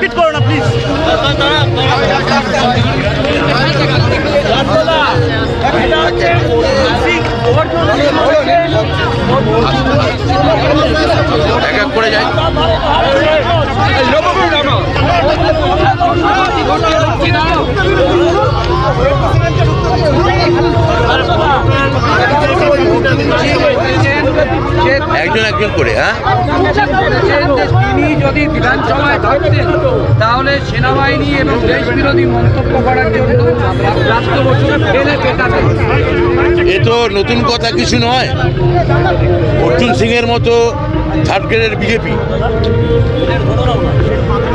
মারপিট করো না প্লিজ এক এক করে যাই। একজন একজন করে হ্যাঁ? তিনি যদি বিধানসভায় থাকতেন তাহলে সেনাবাহিনী এবং দেশ বিরোধী মন্তব্য করার জন্য রাষ্ট্রপতি ফেলে পেটাতেন এ তো নতুন কথা কিছু নয়। অর্জুন সিং এর মতো থার্ড গ্রেডের বিজেপি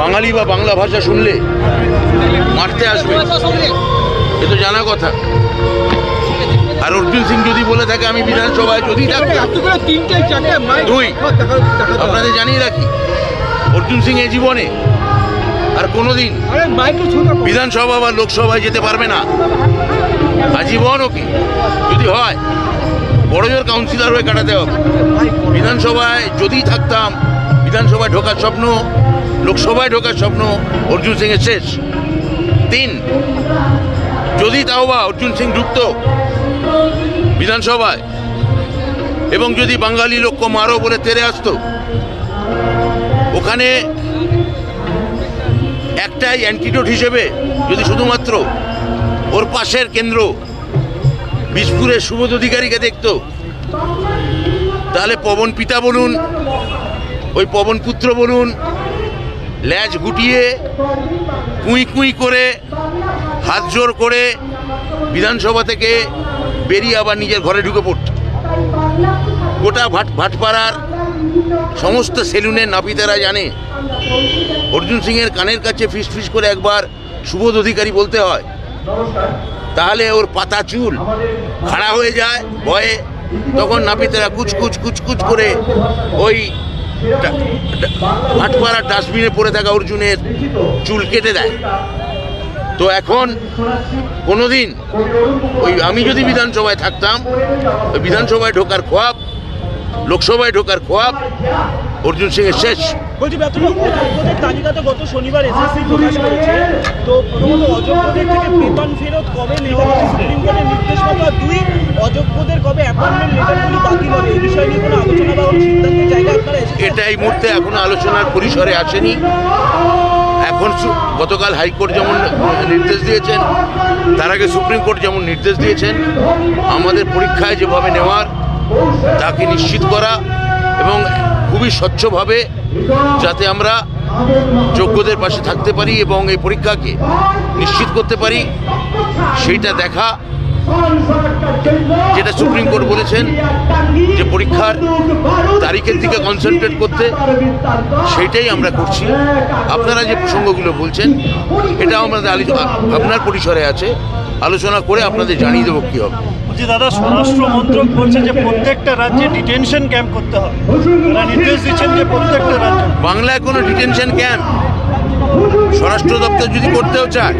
বাঙালি বা বাংলা ভাষা শুনলে মারতে আসবে। এ তো জানা কথা। আর অর্জুন সিং যদি বলে থাকে আমি বিধানসভায় যদি দুই। আপনাদের জানিয়ে রাখি অর্জুন সিং এ জীবনে আর কোনোদিন বিধানসভা বা লোকসভায় যেতে পারবে না। আজীবন ওকে যদি হয় বড় জোর কাউন্সিলর হয়ে কাটাতে হবে। বিধানসভায় যদি থাকতাম বিধানসভায় ঢোকার স্বপ্ন লোকসভায় ঢোকার স্বপ্ন অর্জুন সিংয়ের শেষ। তিন যদি তাও বা অর্জুন সিং ঢুকত বিধানসভায়। এবং যদি বাঙালি লোককে মারো বলে তেরে আসতো, ওখানে একটাই অ্যান্টিডোট হিসেবে যদি শুধুমাত্র ওর পাশের কেন্দ্র বিশপুরের সুবোধ অধিকারীকে দেখত, তাহলে পবন পিতা বলুন, ওই পবন পুত্র বলুন, ল্যাজ গুটিয়ে কুঁই কুঁই করে, হাত জোর করে বিধানসভা থেকে বেরিয়ে আবার নিজের ঘরে ঢুকে পড়ত গোটা ভাট ভাটপাড়ার সমস্ত সেলুনের নাপিতেরা জানে, অর্জুন সিংয়ের কানের কাছে ফিস ফিস করে একবার সুবোধ অধিকারী বলতে হয়, তাহলে ওর পাতা চুল খাড়া হয়ে যায়, ভয়ে তখন নাপিতেরা কুচকুচ কুচকুচ করে ওই ভাটপাড়ার ডাস্টবিনে পড়ে থাকা অর্জুনের চুল কেটে দেয়। তো এখন কোনো দিন ওই আমি যদি বিধানসভায় থাকতাম ওই বিধানসভায় ঢোকার খোয়াব লোকসভায় ঢোকার খোয়াব অর্জুন সিংয়ের শেষ। বলছি গত শনিবার এসএসসি প্রকাশ করেছে। তো প্রথমত অযোগ্যদের থেকে বেতন ফেরত কবে নেওয়া হবে সুপ্রিম কোর্টের নির্দেশ মতো? দুই অযোগ্যদের কবে অ্যাপয়েন্টমেন্ট লেটারগুলি বাতিল হবে? এই বিষয় নিয়ে কোনো আলোচনা বা কোনো সিদ্ধান্তের জায়গায় আপনারা এটা এই মুহূর্তে এখনও আলোচনার পরিসরে আসেনি। এখন গতকাল হাইকোর্ট যেমন নির্দেশ দিয়েছেন, তার আগে সুপ্রিম কোর্ট যেমন নির্দেশ দিয়েছেন, আমাদের পরীক্ষায় যেভাবে নেওয়ার, তাকে নিশ্চিত করা এবং খুবই স্বচ্ছভাবে যাতে আমরা যোগ্যদের পাশে থাকতে পারি এবং এই পরীক্ষাকে নিশ্চিত করতে পারি, সেইটা দেখা, যেটা সুপ্রিম কোর্ট বলেছেন যে পরীক্ষার তারিখের দিকে কনসেন্ট্রেট করতে সেইটাই আমরা করছি। আপনারা যে প্রসঙ্গগুলো বলছেন এটাও আমাদের আপনার পরিসরে আছে। আলোচনা করে আপনাদের জানিয়ে দেবো কী হবে। বলছি দাদা স্বরাষ্ট্র মন্ত্রক বলছে যে প্রত্যেকটা রাজ্যে ডিটেনশন ক্যাম্প করতে হবে। তারা নির্দেশ দিচ্ছেন যে প্রত্যেকটা রাজ্যে বাংলায় কোনো ডিটেনশন ক্যাম্প স্বরাষ্ট্র দপ্তর যদি করতেও চায়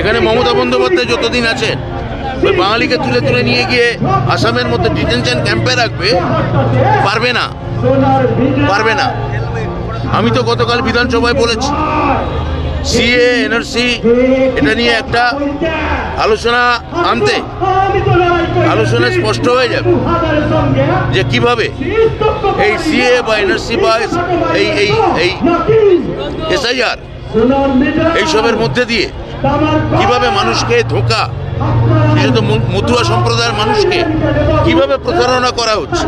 এখানে মমতা বন্দ্যোপাধ্যায় যতদিন আছেন ওই বাঙালিকে তুলে তুলে নিয়ে গিয়ে আসামের মধ্যে ডিটেনশন ক্যাম্পে রাখবে, পারবে না পারবে না। আমি তো গতকাল বিধানসভায় বলেছি, সিএ, এনআরসি, এটা নিয়ে একটা আলোচনা আনতে। আলোচনা স্পষ্ট হয়ে যাবে যে কীভাবে এই সিএ বা এনআরসি বা এই এই এই এসআইআর এইসবের মধ্যে দিয়ে কীভাবে মানুষকে ধোকা বিশেষত মধুয়া মতুয়া সম্প্রদায়ের মানুষকে কীভাবে প্রতারণা করা হচ্ছে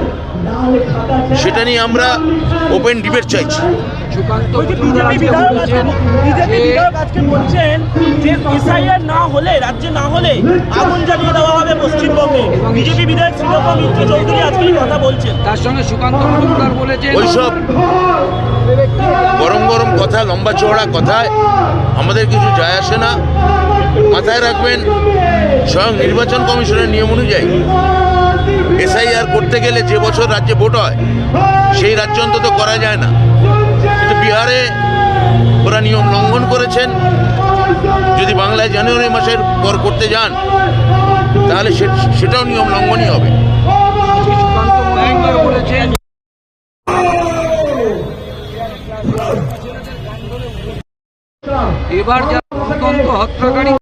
সেটা নিয়ে আমরা ওপেন ডিবেট চাইছি। আজকে বলছেন যে এসআইআর না হলে রাজ্যে না হলে আগুন জ্বালিয়ে দেওয়া হবে পশ্চিমবঙ্গে। বিজেপি বিধায়ক শ্রীরূপ মিত্র চৌধুরী আজকে কথা বলছেন। তার সঙ্গে সুকান্ত মজুমদার বলেছেন ওইসব গরম গরম কথা লম্বা চওড়া কথায় আমাদের কিছু যায় আসে না। মাথায় রাখবেন স্বয়ং নির্বাচন কমিশনের নিয়ম অনুযায়ী এসআইআর করতে গেলে যে বছর রাজ্যে ভোট হয় সেই রাজ্য অন্তত করা যায় না। কিন্তু বিহারে ওরা নিয়ম লঙ্ঘন করেছেন, যদি বাংলায় জানুয়ারি মাসের পর করতে যান, তাহলে সেটাও নিয়ম লঙ্ঘনই হবে। এবার যারা হত্যাকারী